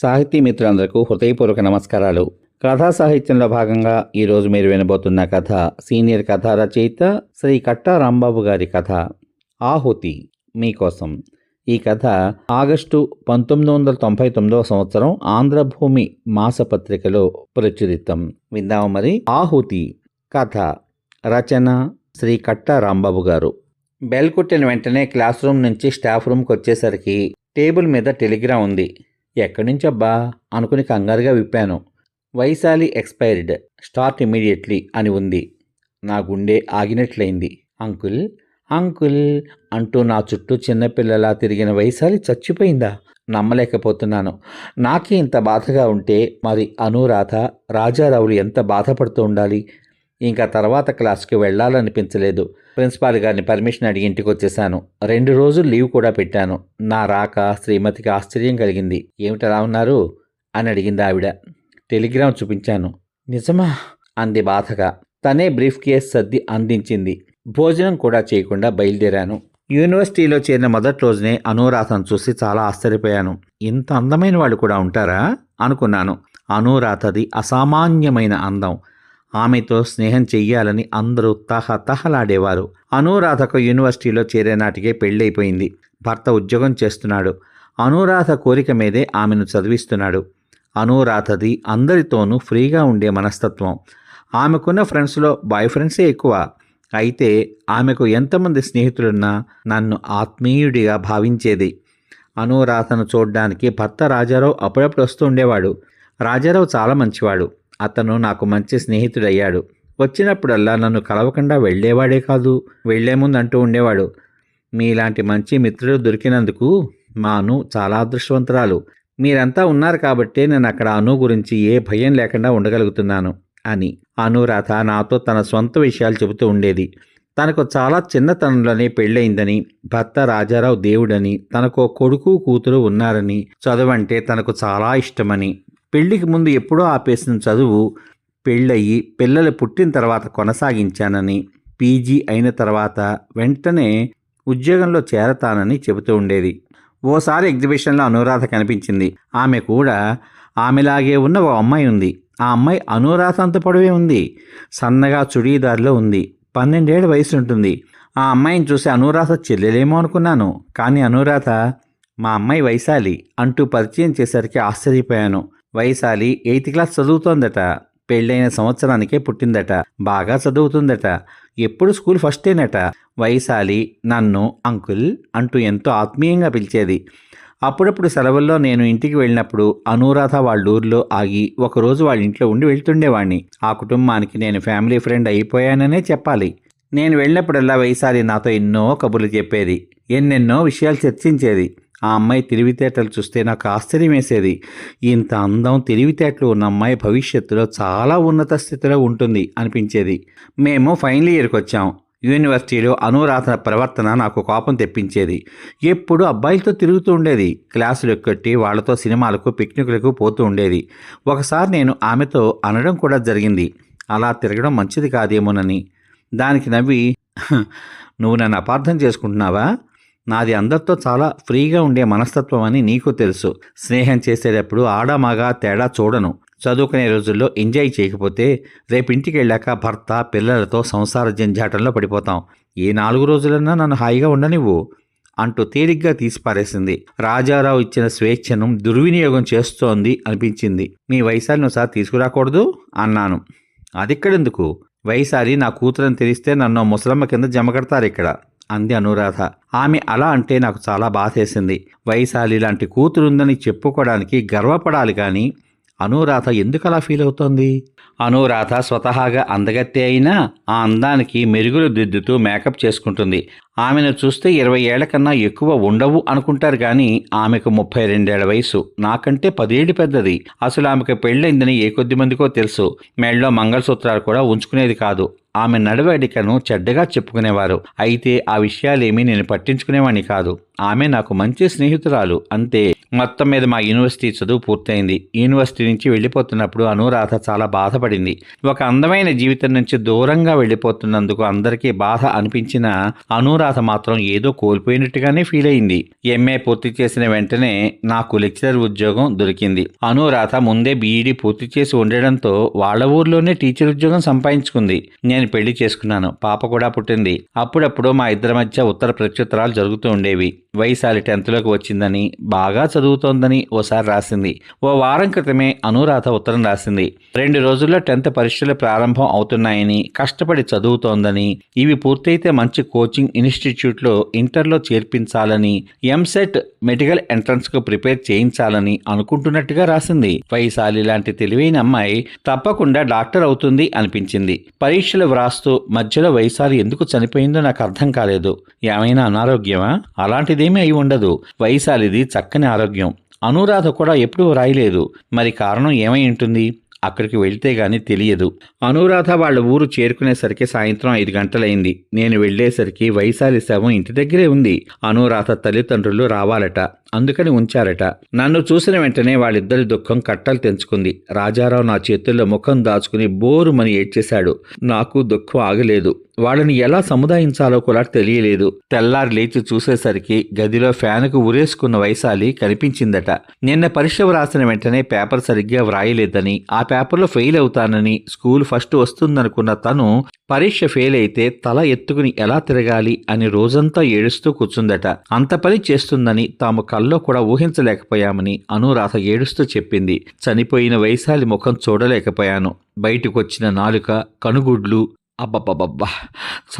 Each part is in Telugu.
సాహితీ మిత్రులందరకు హృదయపూర్వక నమస్కారాలు. కథా సాహిత్యంలో భాగంగా ఈరోజు మీరు వినబోతున్న కథ సీనియర్ కథా రచయిత శ్రీ కట్టా రాంబాబు గారి కథ ఆహుతి మీకోసం. ఈ కథ ఆగస్టు పంతొమ్మిది వందల తొంభై తొమ్మిదవ సంవత్సరం ఆంధ్రభూమి మాసపత్రికలో ప్రచురితం. విందాము మరి? ఆహుతి కథ రచన శ్రీ కట్టా రాంబాబు గారు. బెల్ కొట్టిన వెంటనే క్లాస్ రూమ్ నుంచి స్టాఫ్ రూమ్కి వచ్చేసరికి టేబుల్ మీద టెలిగ్రామ్ ఉంది. ఎక్కడి అనుకుని కంగారుగా విప్పాను. వైశాలి ఎక్స్పైర్డ్ స్టార్ట్ ఇమీడియట్లీ అని ఉంది. నా గుండె ఆగినట్లయింది. అంకుల్ అంకుల్ అంటూ నా చుట్టూ చిన్నపిల్లలా తిరిగిన వైశాలి చచ్చిపోయిందా? నమ్మలేకపోతున్నాను. నాకే ఇంత బాధగా ఉంటే మరి అనురాధ రాజారావులు ఎంత బాధపడుతూ ఉండాలి? ఇంకా తర్వాత క్లాస్కి వెళ్ళాలనిపించలేదు. ప్రిన్సిపాల్ గారిని పర్మిషన్ అడిగి ఇంటికి వచ్చేసాను రెండు రోజులు లీవ్ కూడా పెట్టాను. నా రాక శ్రీమతికి ఆశ్చర్యం కలిగింది. ఏమిటలా ఉన్నారు? అని అడిగింది ఆవిడ. టెలిగ్రామ్ చూపించాను. నిజమా? అంది బాధగా. తనే బ్రీఫ్ కేస్ సర్ది అందించింది. భోజనం కూడా చేయకుండా బయలుదేరాను. యూనివర్సిటీలో చేరిన మొదటి రోజునే అనురాధను చూసి చాలా ఆశ్చర్యపోయాను. ఇంత అందమైన వాళ్ళు కూడా ఉంటారా? అనుకున్నాను. అనురాధది అసామాన్యమైన అందం. ఆమెతో స్నేహం చెయ్యాలని అందరూ తహ తహలాడేవారు. అనురాధకు యూనివర్సిటీలో చేరే నాటికే పెళ్ళైపోయింది. భర్త ఉద్యోగం చేస్తున్నాడు. అనురాధ కోరిక మీదే ఆమెను చదివిస్తున్నాడు. అనురాధది అందరితోనూ ఫ్రీగా ఉండే మనస్తత్వం. ఆమెకున్న ఫ్రెండ్స్లో బాయ్ ఫ్రెండ్సే ఎక్కువ. అయితే ఆమెకు ఎంతమంది స్నేహితులున్నా నన్ను ఆత్మీయుడిగా భావించేది. అనురాధను చూడ్డానికి భర్త రాజారావు అప్పుడప్పుడు వస్తూ ఉండేవాడు. రాజారావు చాలా మంచివాడు. అతను నాకు మంచి స్నేహితుడయ్యాడు. వచ్చినప్పుడల్లా నన్ను కలవకుండా వెళ్ళేవాడే కాదు. వెళ్ళే ముందు అంటూ ఉండేవాడు. మీలాంటి మంచి మిత్రుడు దొరికినందుకు మా అను చాలా అదృష్టవంతురాలు. మీరంతా ఉన్నారు కాబట్టే నేను అక్కడ అను గురించి ఏ భయం లేకుండా ఉండగలుగుతున్నాను అని. అనురాధ నాతో తన సొంత విషయాలు చెబుతూ ఉండేది. తనకు చాలా చిన్నతనంలోనే పెళ్ళయిందని భర్త రాజారావు దేవుడని తనకు కొడుకు కూతురు ఉన్నారని చదువంటే తనకు చాలా ఇష్టమని. పెళ్ళికి ముందు ఎప్పుడో ఆపేసిన చదువు పెళ్ళయి పిల్లలు పుట్టిన తర్వాత కొనసాగించానని పీజీ అయిన తర్వాత వెంటనే ఉద్యోగంలో చేరతానని చెబుతూ ఉండేది. ఓసారి ఎగ్జిబిషన్లో అనురాధ కనిపించింది. ఆమె కూడా ఆమెలాగే ఉన్న ఓ అమ్మాయి ఉంది. ఆ అమ్మాయి అనురాధ అంత పొడవే ఉంది. సన్నగా చుడీదారిలో ఉంది. పన్నెండేళ్ళ వయసు ఉంటుంది. ఆ అమ్మాయిని చూసి అనురాధ చెల్లెలేమో అనుకున్నాను. కానీ అనురాధ మా అమ్మాయి వైశాలి అంటూ పరిచయం చేసరికి ఆశ్చర్యపోయాను. వైశాలి ఎయిత్ క్లాస్ చదువుతోందట. పెళ్ళైన సంవత్సరానికే పుట్టిందట. బాగా చదువుతుందట. ఎప్పుడు స్కూల్ ఫస్టేనట వైశాలి నన్ను అంకుల్ అంటూ ఎంతో ఆత్మీయంగా పిలిచేది. అప్పుడప్పుడు సెలవుల్లో నేను ఇంటికి వెళ్ళినప్పుడు అనురాధ వాళ్ళ ఊర్లో ఆగి ఒకరోజు వాళ్ళ ఇంట్లో ఉండి వెళ్తుండేవాణ్ణి. ఆ కుటుంబానికి నేను ఫ్యామిలీ ఫ్రెండ్ అయిపోయాననే చెప్పాలి. నేను వెళ్ళినప్పుడల్లా వైశాలి నాతో ఎన్నో కబుర్లు చెప్పేది. ఎన్నెన్నో విషయాలు చర్చించేది. ఆ అమ్మాయి తెలివితేటలు చూస్తే నాకు ఆశ్చర్యం వేసేది. ఇంత అందం తెలివితేటలు ఉన్న అమ్మాయి భవిష్యత్తులో చాలా ఉన్నత స్థితిలో ఉంటుంది అనిపించేది. మేము ఫైనల్ ఇయర్కి వచ్చాం. యూనివర్సిటీలో అనురాధన ప్రవర్తన నాకు కోపం తెప్పించేది. ఎప్పుడు అబ్బాయిలతో తిరుగుతూ ఉండేది. క్లాసులు ఎక్కొట్టి వాళ్ళతో సినిమాలకు పిక్నిక్లకు పోతూ ఉండేది. ఒకసారి నేను ఆమెతో అనడం కూడా జరిగింది. అలా తిరగడం మంచిది కాదేమోనని. దానికి నవ్వి నువ్వు నన్ను అపార్థం చేసుకుంటున్నావా? నాది అందరితో చాలా ఫ్రీగా ఉండే మనస్తత్వం అని నీకు తెలుసు. స్నేహం చేసేటప్పుడు ఆడమగా తేడా చూడను. చదువుకునే రోజుల్లో ఎంజాయ్ చేయకపోతే రేపింటికి వెళ్ళాక భర్త పిల్లలతో సంసార జంజాటంలో పడిపోతాం. ఏ నాలుగు రోజులన్నా నన్ను హాయిగా ఉండనివ్వు అంటూ తేలిగ్గా తీసిపారేసింది రాజారావు ఇచ్చిన స్వేచ్ఛను దుర్వినియోగం చేస్తోంది అనిపించింది. మీ వైశాలిని ఒకసారి తీసుకురాకూడదు? అన్నాను. అదిక్కడెందుకు? వైశాలి నా కూతురని తెలిస్తే నన్ను ముసలమ్మ కింద జమకడతారు ఇక్కడ. అంది అనురాధ. ఆమె అలా అంటే నాకు చాలా బాధేసింది. వైశాలి లాంటి కూతురుందని చెప్పుకోవడానికి గర్వపడాలి కానీ అనురాధ ఎందుకు అలా ఫీల్ అవుతోంది అనురాధ స్వతహాగా అందగత్తే అయినా ఆ అందానికి మెరుగులు దిద్దుతూ మేకప్ చేసుకుంటుంది. ఆమెను చూస్తే ఇరవై ఏళ్ళ కన్నా ఎక్కువ ఉండవు అనుకుంటారు కానీ ఆమెకు ముప్పై రెండేళ్ళ వయసు. నాకంటే పదేళ్ళు పెద్దది. అసలు ఆమెకు పెళ్ళైందని ఏ కొద్ది మందికో తెలుసు. మెళ్ళలో మంగళసూత్రాలు కూడా ఉంచుకునేది కాదు. ఆమె నడవడికను చెడ్డగా చెప్పుకునేవారు. అయితే ఆ విషయాలేమీ నేను పట్టించుకునేవాణ్ణి కాదు. ఆమె నాకు మంచి స్నేహితురాలు. అంతే. మొత్తం మీద మా యూనివర్సిటీ చదువు పూర్తయింది. యూనివర్సిటీ నుంచి వెళ్ళిపోతున్నప్పుడు అనురాధ చాలా బాధపడింది. ఒక అందమైన జీవితం నుంచి దూరంగా వెళ్ళిపోతున్నందుకు అందరికీ బాధ అనిపించిన అనురాధ అనురాధ మాత్రం ఏదో కోల్పోయినట్టుగానే ఫీల్ అయింది. ఎంఏ పూర్తి చేసిన వెంటనే నాకు లెక్చరర్ ఉద్యోగం దొరికింది. అనురాధ ముందే బీఈడీ పూర్తి చేసి ఉండడంతో వాళ్ళ ఊర్లోనే టీచర్ ఉద్యోగం సంపాదించుకుంది. నేను పెళ్ళి చేసుకున్నాను. పాప కూడా పుట్టింది. అప్పుడప్పుడు మా ఇద్దరి మధ్య ఉత్తర ప్రత్యుత్తరాలు జరుగుతూ ఉండేవి. వైశాలి టెన్త్లోకి వచ్చిందని బాగా చదువుతోందని ఓసారి రాసింది. ఓ వారం క్రితమే అనురాధ ఉత్తరం రాసింది. రెండు రోజుల్లో టెన్త్ పరీక్షలు ప్రారంభం అవుతున్నాయని కష్టపడి చదువుతోందని ఇవి పూర్తయితే మంచి కోచింగ్ ఇన్స్టిట్యూట్లో ఇంటర్లో చేర్పించాలని ఎంసెట్ మెడికల్ ఎంట్రన్స్కు ప్రిపేర్ చేయించాలని అనుకుంటున్నట్టుగా రాసింది. వైశాలి లాంటి తెలివైన అమ్మాయి తప్పకుండా డాక్టర్ అవుతుంది అనిపించింది. పరీక్షలు వ్రాస్తూ మధ్యలో వైశాలి ఎందుకు చనిపోయిందో నాకు అర్థం కాలేదు. ఏమైనా అనారోగ్యమా? అలాంటిదేమీ అయి ఉండదు. వైశాలిది చక్కని ఆరోగ్యం. అనురాధ కూడా ఎప్పుడూ రాయలేదు. మరి కారణం ఏమై ఉంటుంది? అక్కడికి వెళ్తే గాని తెలియదు. అనురాధ వాళ్ళ ఊరు చేరుకునేసరికి సాయంత్రం ఐదు గంటలైంది. నేను వెళ్ళేసరికి వైశాలి శవం ఇంటి దగ్గరే ఉంది. అనురాధ తల్లిదండ్రులు రావాలట. అందుకని ఉంచారట. నన్ను చూసిన వెంటనే వాళ్ళిద్దరి దుఃఖం కట్టలు తెంచుకుంది. రాజారావు నా చేతుల్లో ముఖం దాచుకుని బోరుమని ఏడ్చేశాడు. నాకు దుఃఖం ఆగలేదు. వాళ్ళని ఎలా సముదాయించాలో కూడా తెలియలేదు. తెల్లారి లేచి చూసేసరికి గదిలో ఫ్యాన్కు ఉరేసుకున్న వైశాలి కనిపించిందట. నిన్న పరీక్ష వ్రాసిన వెంటనే పేపర్ సరిగ్గా వ్రాయలేదని ఆ పేపర్లో ఫెయిల్ అవుతానని స్కూల్ ఫస్ట్ వస్తుందనుకున్న తను పరీక్ష ఫెయిల్ అయితే తల ఎత్తుకుని ఎలా తిరగాలి అని రోజంతా ఏడుస్తూ కూర్చుందట. అంత పని చేస్తుందని తాము కల్లో కూడా ఊహించలేకపోయామని అనురాధ ఏడుస్తూ చెప్పింది. చనిపోయిన వైశాలి ముఖం చూడలేకపోయాను. బయటకొచ్చిన నాలుక కనుగుడ్లు అబ్బబ్బబ్బబ్బా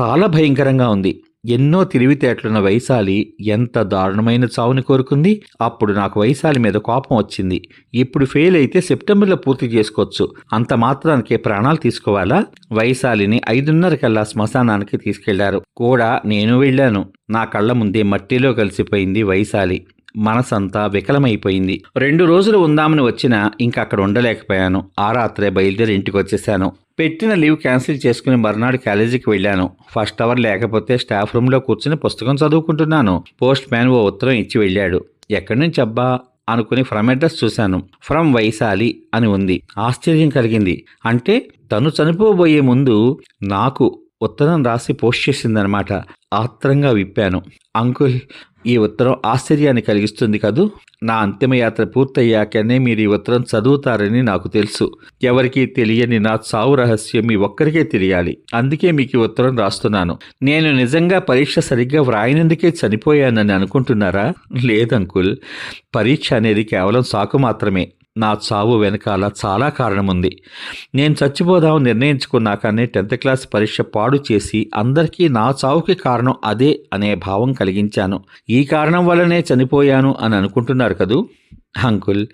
చాలా భయంకరంగా ఉంది. ఎన్నో తిరివితేటలున్న వైశాలి ఎంత దారుణమైన చావుని కోరుకుంది? అప్పుడు నాకు వైశాలి మీద కోపం వచ్చింది. ఇప్పుడు ఫెయిల్ అయితే సెప్టెంబర్లో పూర్తి చేసుకోవచ్చు. అంత మాత్రానికే ప్రాణాలు తీసుకోవాలా? వైశాలిని ఐదున్నర కల్లా శ్మశానానికి తీసుకెళ్ళారు. కూడా నేను వెళ్ళాను. నా కళ్ళ ముందే మట్టిలో కలిసిపోయింది వైశాలి. మనసంతా వికలమైపోయింది. రెండు రోజులు ఉందామని వచ్చినా ఇంకా అక్కడ ఉండలేకపోయాను. ఆ రాత్రే బయలుదేరి ఇంటికి వచ్చేసాను పెట్టిన లీవ్ క్యాన్సిల్ చేసుకుని మర్నాడు కాలేజీకి వెళ్ళాను. ఫస్ట్ అవర్ లేకపోతే స్టాఫ్ రూమ్లో కూర్చుని పుస్తకం చదువుకుంటున్నాను. పోస్ట్ మ్యాన్ ఓ ఉత్తరం ఇచ్చి వెళ్ళాడు. ఎక్కడి నుంచి అబ్బా? అనుకుని ఫ్రమ్ అడ్రస్ చూశాను. ఫ్రమ్ వైశాలి అని ఉంది. ఆశ్చర్యం కలిగింది. అంటే తను చనిపోబోయే ముందు నాకు ఉత్తరం రాసి పోస్ట్ చేసిందనమాట ఆత్రంగా విప్పాను. అంకుల్ ఈ ఉత్తరం ఆశ్చర్యాన్ని కలిగిస్తుంది కదూ? నా అంతిమయాత్ర పూర్తయ్యాకనే మీరు ఈ ఉత్తరం చదువుతారని నాకు తెలుసు. ఎవరికీ తెలియని నా చావు రహస్యం మీ ఒక్కరికే తెలియాలి. అందుకే మీకు ఈ ఉత్తరం రాస్తున్నాను. నేను నిజంగా పరీక్ష సరిగ్గా వ్రాయనందుకే చనిపోయానని అనుకుంటున్నారా? లేదంకుల్. పరీక్ష అనేది కేవలం సాకు మాత్రమే. నా చావు వెనకాల చాలా కారణం ఉంది నేను చచ్చిపోదాం నిర్ణయించుకున్నాకనే టెన్త్ క్లాస్ పరీక్ష పాడు చేసి అందరికీ నా చావుకి కారణం అదే అనే భావం కలిగించాను. ఈ కారణం వల్లనే చనిపోయాను అని అనుకుంటున్నారు కదూ? అంకుల్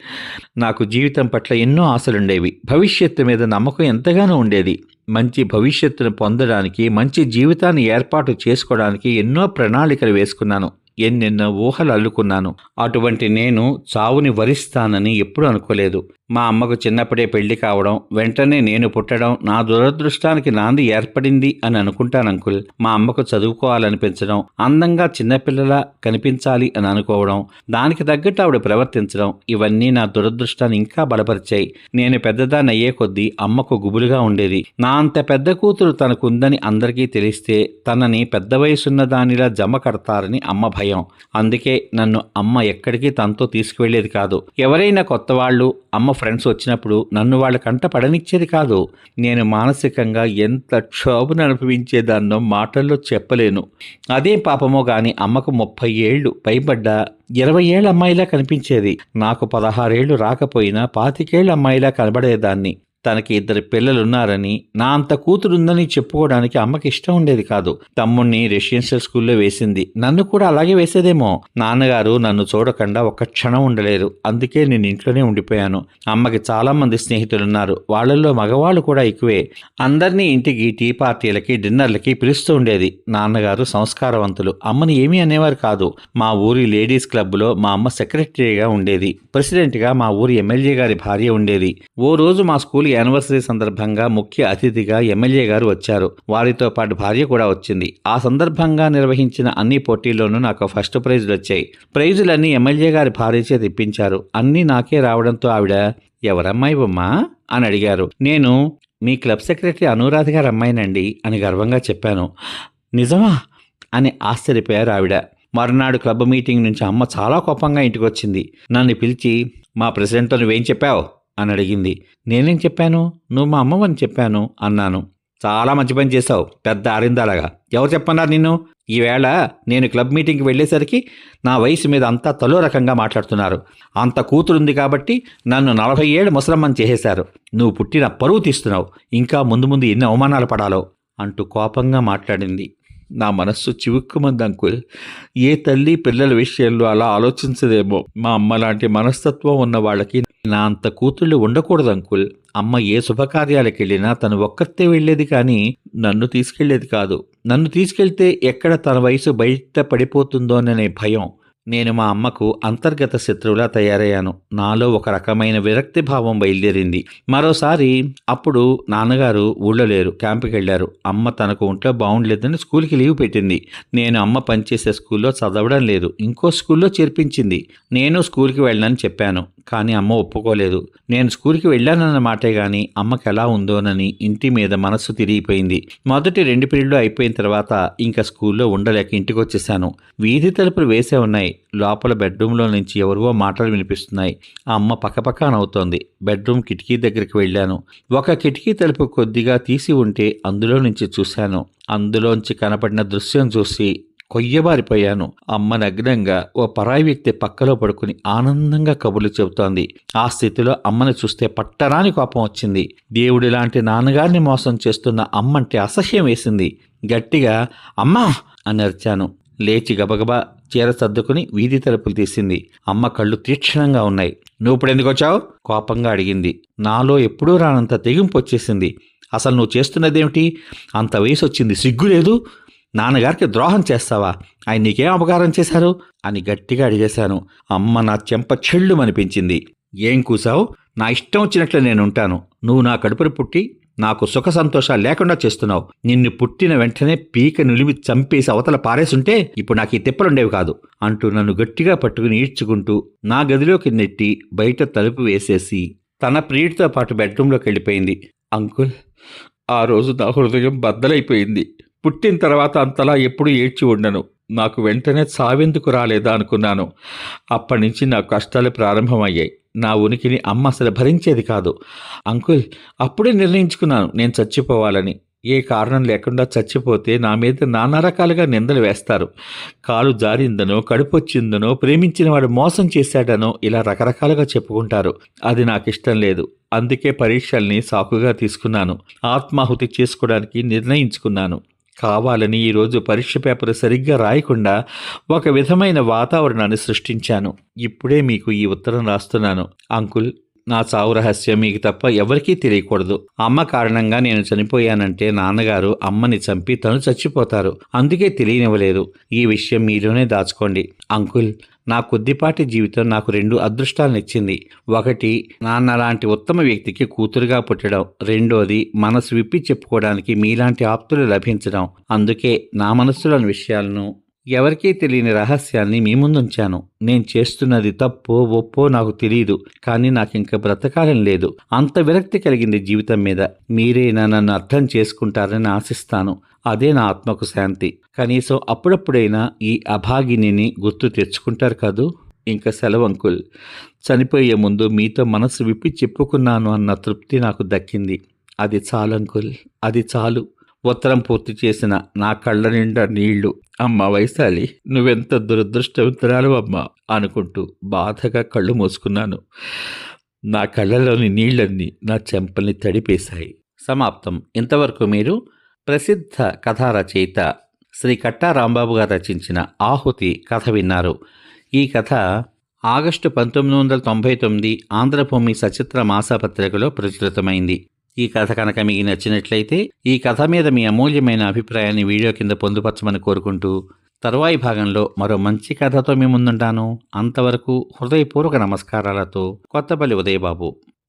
నాకు జీవితం పట్ల ఎన్నో ఆశలుండేవి. భవిష్యత్తు మీద నమ్మకం ఎంతగానో ఉండేది. మంచి భవిష్యత్తును పొందడానికి మంచి జీవితాన్ని ఏర్పాటు చేసుకోవడానికి ఎన్నో ప్రణాళికలు వేసుకున్నాను. ఎన్నెన్నో ఊహలు అల్లుకున్నాను. అటువంటి నేను చావుని వరిస్తానని ఎప్పుడూ అనుకోలేదు. మా అమ్మకు చిన్నప్పుడే పెళ్ళి కావడం వెంటనే నేను పుట్టడం నా దురదృష్టానికి నాంది ఏర్పడింది అని అనుకుంటాను అంకుల్. మా అమ్మకు చదువుకోవాలనిపించడం అందంగా చిన్నపిల్లలా కనిపించాలి అని అనుకోవడం దానికి తగ్గట్టు ఆవిడ ప్రవర్తించడం ఇవన్నీ నా దురదృష్టాన్ని ఇంకా బలపరిచాయి. నేను పెద్దదాన్ని అయ్యే కొద్దీ అమ్మకు గుబులుగా ఉండేది. నా అంత పెద్ద కూతురు తనకుందని అందరికీ తెలిస్తే తనని పెద్ద వయసున్న దానిలా జమ కడతారని అమ్మ భయం. అందుకే నన్ను అమ్మ ఎక్కడికి తనతో తీసుకువెళ్ళేది కాదు. ఎవరైనా కొత్త వాళ్ళు అమ్మ ఫ్రెండ్స్ వచ్చినప్పుడు నన్ను వాళ్ళ కంట పడనిచ్చేది కాదు. నేను మానసికంగా ఎంత క్షోభను అనుభవించేదాన్నో మాటల్లో చెప్పలేను. అదే పాపమో గాని అమ్మకు ముప్పై ఏళ్ళు పైబడ్డా ఇరవై ఏళ్ళ అమ్మాయిలా కనిపించేది. నాకు పదహారేళ్ళు రాకపోయినా పాతికేళ్ళ అమ్మాయిలా కనబడేదాన్ని. తనకి ఇద్దరు పిల్లలున్నారని నా అంత కూతురుందని చెప్పుకోవడానికి అమ్మకి ఇష్టం ఉండేది కాదు. తమ్ముణ్ణి రెసిడెన్షియల్ స్కూల్లో వేసింది. నన్ను కూడా అలాగే వేసేదేమో. నాన్నగారు నన్ను చూడకుండా ఒక్క క్షణం ఉండలేరు. అందుకే నేను ఇంట్లోనే ఉండిపోయాను. అమ్మకి చాలా మంది స్నేహితులున్నారు. వాళ్ళల్లో మగవాళ్ళు కూడా ఎక్కువే. అందరినీ ఇంటికి టీ పార్టీలకి డిన్నర్లకి పిలుస్తూ ఉండేది. నాన్నగారు సంస్కారవంతులు. అమ్మని ఏమీ అనేవారు కాదు. మా ఊరి లేడీస్ క్లబ్లో మా అమ్మ సెక్రటరీగా ఉండేది. ప్రెసిడెంట్గా మా ఊరి ఎమ్మెల్యే గారి భార్య ఉండేది. ఓ రోజు మా స్కూల్ యానివర్సరీ సందర్భంగా ముఖ్య అతిథిగా ఎమ్మెల్యే గారు వచ్చారు. వారితో పాటు భార్య కూడా వచ్చింది. ఆ సందర్భంగా నిర్వహించిన అన్ని పోటీల్లోనూ నాకు ఫస్ట్ ప్రైజులు వచ్చాయి. ప్రైజులన్నీ ఎమ్మెల్యే గారి భార్యచే తెప్పించారు. అన్నీ నాకే రావడంతో ఆవిడ ఎవరమ్మాయి బొమ్మా? అని అడిగారు. నేను మీ క్లబ్ సెక్రటరీ అనురాధ గారు అమ్మాయినండి అని గర్వంగా చెప్పాను. నిజమా? అని ఆశ్చర్యపోయారు ఆవిడ. మరునాడు క్లబ్ మీటింగ్ నుంచి అమ్మ చాలా కోపంగా ఇంటికి వచ్చింది నన్ను పిలిచి మా ప్రెసిడెంట్తో నువ్వేం చెప్పావు? అని అడిగింది నేనేం చెప్పాను? నువ్వు మా అమ్మవని చెప్పాను అన్నాను. చాలా మంచి పని చేశావు పెద్ద ఆరిందాలగా ఎవరు చెప్పన్నారు నిన్ను? ఈవేళ నేను క్లబ్ మీటింగ్కి వెళ్ళేసరికి నా వయసు మీద అంతా తలో రకంగా మాట్లాడుతున్నారు. అంత కూతురుంది కాబట్టి నన్ను నలభై ఏళ్ళు ముసలమ్మని చేసేశారు. నువ్వు పుట్టిన పరువు తీస్తున్నావు. ఇంకా ముందు ముందు ఎన్ని అవమానాలు పడాలో అంటూ కోపంగా మాట్లాడింది. నా మనస్సు చివుక్కుమంది అంకుల్. ఏ తల్లి పిల్లల విషయంలో అలా ఆలోచించదేమో? మా అమ్మ లాంటి మనస్తత్వం ఉన్న వాళ్ళకి నా అంత కూతుళ్ళు ఉండకూడదు అంకుల్. అమ్మ ఏ శుభకార్యాలకు వెళ్ళినా తను ఒక్కతే వెళ్ళేది కానీ నన్ను తీసుకెళ్ళేది కాదు. నన్ను తీసుకెళ్తే ఎక్కడ తన వయసు బయట పడిపోతుందోననే భయం. నేను మా అమ్మకు అంతర్గత శత్రువులా తయారయ్యాను. నాలో ఒక రకమైన విరక్తి భావం బయలుదేరింది. మరోసారి అప్పుడు నాన్నగారు ఊళ్ళో లేరు క్యాంపుకి వెళ్ళారు అమ్మ తనకు ఒంట్లో బాగుండలేదని స్కూల్కి లీవ్ పెట్టింది. నేను అమ్మ పనిచేసే స్కూల్లో చదవడం లేదు. ఇంకో స్కూల్లో చేర్పించింది. నేను స్కూల్కి వెళ్ళనని చెప్పాను కానీ అమ్మ ఒప్పుకోలేదు. నేను స్కూల్కి వెళ్ళానన్న మాటే కానీ అమ్మకి ఎలా ఉందోనని ఇంటి మీద మనస్సు తిరిగిపోయింది. మొదటి రెండు పీరియడ్లు అయిపోయిన తర్వాత ఇంకా స్కూల్లో ఉండలేక ఇంటికి వచ్చేసాను వీధి తలుపులు వేసే ఉన్నాయి. లోపల బెడ్రూమ్లో నుంచి ఎవరివో మాటలు వినిపిస్తున్నాయి. ఆ అమ్మ పక్కపక్క నవ్వుతోంది. బెడ్రూమ్ కిటికీ దగ్గరికి వెళ్ళాను. ఒక కిటికీ తలుపు కొద్దిగా తీసి ఉంటే అందులో నుంచి చూశాను. అందులోంచి కనపడిన దృశ్యం చూసి కొయ్యబారిపోయాను. అమ్మ నగ్నంగా ఓ పరాయి వ్యక్తి పక్కలో పడుకుని ఆనందంగా కబుర్లు చెబుతోంది. ఆ స్థితిలో అమ్మని చూస్తే పట్టరాని కోపం వచ్చింది. దేవుడి లాంటి నాన్నగారిని మోసం చేస్తున్న అమ్మంటే అసహ్యం వేసింది. గట్టిగా అమ్మా! అని అరిచాను. లేచి గబగబా చీర సర్దుకుని వీధి తలుపులు తీసింది. అమ్మ కళ్ళు తీక్షణంగా ఉన్నాయి. నువ్వు ఇప్పుడు ఎందుకు వచ్చావు? కోపంగా అడిగింది. నాలో ఎప్పుడూ రానంత తెగింపు వచ్చేసింది. అసలు నువ్వు చేస్తున్నదేమిటి? అంత వయసు వచ్చింది సిగ్గు లేదు. నాన్నగారికి ద్రోహం చేస్తావా? ఆయన నీకేం అపకారం చేశారు? అని గట్టిగా అడిగేశాను. అమ్మ నా చెంప చెళ్ళు అనిపించింది ఏం కూసావు? నా ఇష్టం వచ్చినట్లు నేను ఉంటాను నువ్వు నా కడుపును పుట్టి నాకు సుఖ సంతోషాలు లేకుండా చేస్తున్నావు. నిన్ను పుట్టిన వెంటనే పీక నిలిమి చంపేసి అవతల పారేసుంటే ఇప్పుడు నాకు ఈ తిప్పలుండేవి కాదు అంటూ నన్ను గట్టిగా పట్టుకుని ఈడ్చుకుంటూ నా గదిలోకి నెట్టి బయట తలుపు వేసేసి తన ప్రియుడితో పాటు బెడ్రూంలోకి వెళ్ళిపోయింది. అంకుల్ ఆ రోజు నా హృదయం బద్దలైపోయింది. పుట్టిన తర్వాత అంతలా ఎప్పుడు ఏడ్చి ఉండను. నాకు వెంటనే చావెందుకు రాలేదా అనుకున్నాను. అప్పటి నుంచి నా కష్టాలు ప్రారంభమయ్యాయి. నా ఉనికిని అమ్మ అసలు భరించేది కాదు. అంకుల్ అప్పుడే నిర్ణయించుకున్నాను నేను చచ్చిపోవాలని. ఏ కారణం లేకుండా చచ్చిపోతే నా మీద నానా రకాలుగా నిందలు వేస్తారు. కాలు జారిందనో కడుపొచ్చిందనో ప్రేమించిన వాడు మోసం చేశాడనో ఇలా రకరకాలుగా చెప్పుకుంటారు. అది నాకు ఇష్టం లేదు. అందుకే పరీక్షల్ని సాకుగా తీసుకున్నాను. ఆత్మాహుతి చేసుకోవడానికి నిర్ణయించుకున్నాను. కావాలని ఈరోజు పరీక్ష పేపర్ సరిగ్గా రాయకుండా ఒక విధమైన వాతావరణాన్ని సృష్టించాను. ఇప్పుడే మీకు ఈ ఉత్తరం రాస్తున్నాను. అంకుల్ నా చావు రహస్యం మీకు తప్ప ఎవరికీ తెలియకూడదు. అమ్మ కారణంగా నేను చనిపోయానంటే నాన్నగారు అమ్మని చంపి తను చచ్చిపోతారు. అందుకే తెలియనివ్వలేదు. ఈ విషయం మీలోనే దాచుకోండి. అంకుల్ నా కొద్దిపాటి జీవితం నాకు రెండు అదృష్టాలనిచ్చింది ఒకటి నాన్న లాంటి ఉత్తమ వ్యక్తికి కూతురుగా పుట్టడం. రెండోది మనసు విప్పి చెప్పుకోవడానికి మీలాంటి ఆప్తులు లభించడం. అందుకే నా మనస్సులోని విషయాలను ఎవరికీ తెలియని రహస్యాన్ని మీ ముందుంచాను. నేను చేస్తున్నది తప్పో ఒప్పో నాకు తెలియదు కానీ నాకు ఇంకా బ్రతకాలం లేదు. అంత విరక్తి కలిగింది జీవితం మీద. మీరైనా నన్ను అర్థం చేసుకుంటారని ఆశిస్తాను. అదే నా ఆత్మకు శాంతి. కనీసం అప్పుడప్పుడైనా ఈ అభాగిని గుర్తు తెచ్చుకుంటారు కదూ? ఇంకా సెలవు అంకుల్. చనిపోయే ముందు మీతో మనసు విప్పి చెప్పుకున్నాను అన్న తృప్తి నాకు దక్కింది. అది చాలు అంకుల్. అది చాలు. ఉత్తరం పూర్తి చేసిన నా కళ్ళ నిండా నీళ్ళు. అమ్మ వైశాలి నువ్వెంత దురదృష్టవంతురాలు అమ్మ అనుకుంటూ బాధగా కళ్ళు మూసుకున్నాను. నా కళ్ళలోని నీళ్ళన్నీ నా చెంపల్ని తడిపేశాయి. సమాప్తం. ఇంతవరకు మీరు ప్రసిద్ధ కథా రచయిత శ్రీ కట్టా రాంబాబు గారు రచించిన ఆహుతి కథ విన్నారు. ఈ కథ ఆగస్టు పంతొమ్మిది వందల తొంభై తొమ్మిది ఆంధ్రభూమి సచిత్ర మాసపత్రికలో ప్రచురితమైంది. ఈ కథ కనుక మీకు నచ్చినట్లయితే ఈ కథ మీద మీ అమూల్యమైన అభిప్రాయాన్ని వీడియో కింద పొందుపరచమని కోరుకుంటూ తరువాయి భాగంలో మరో మంచి కథతో మీ ముందుంటాను. అంతవరకు హృదయపూర్వక నమస్కారాలతో కొత్తపల్లి ఉదయబాబు.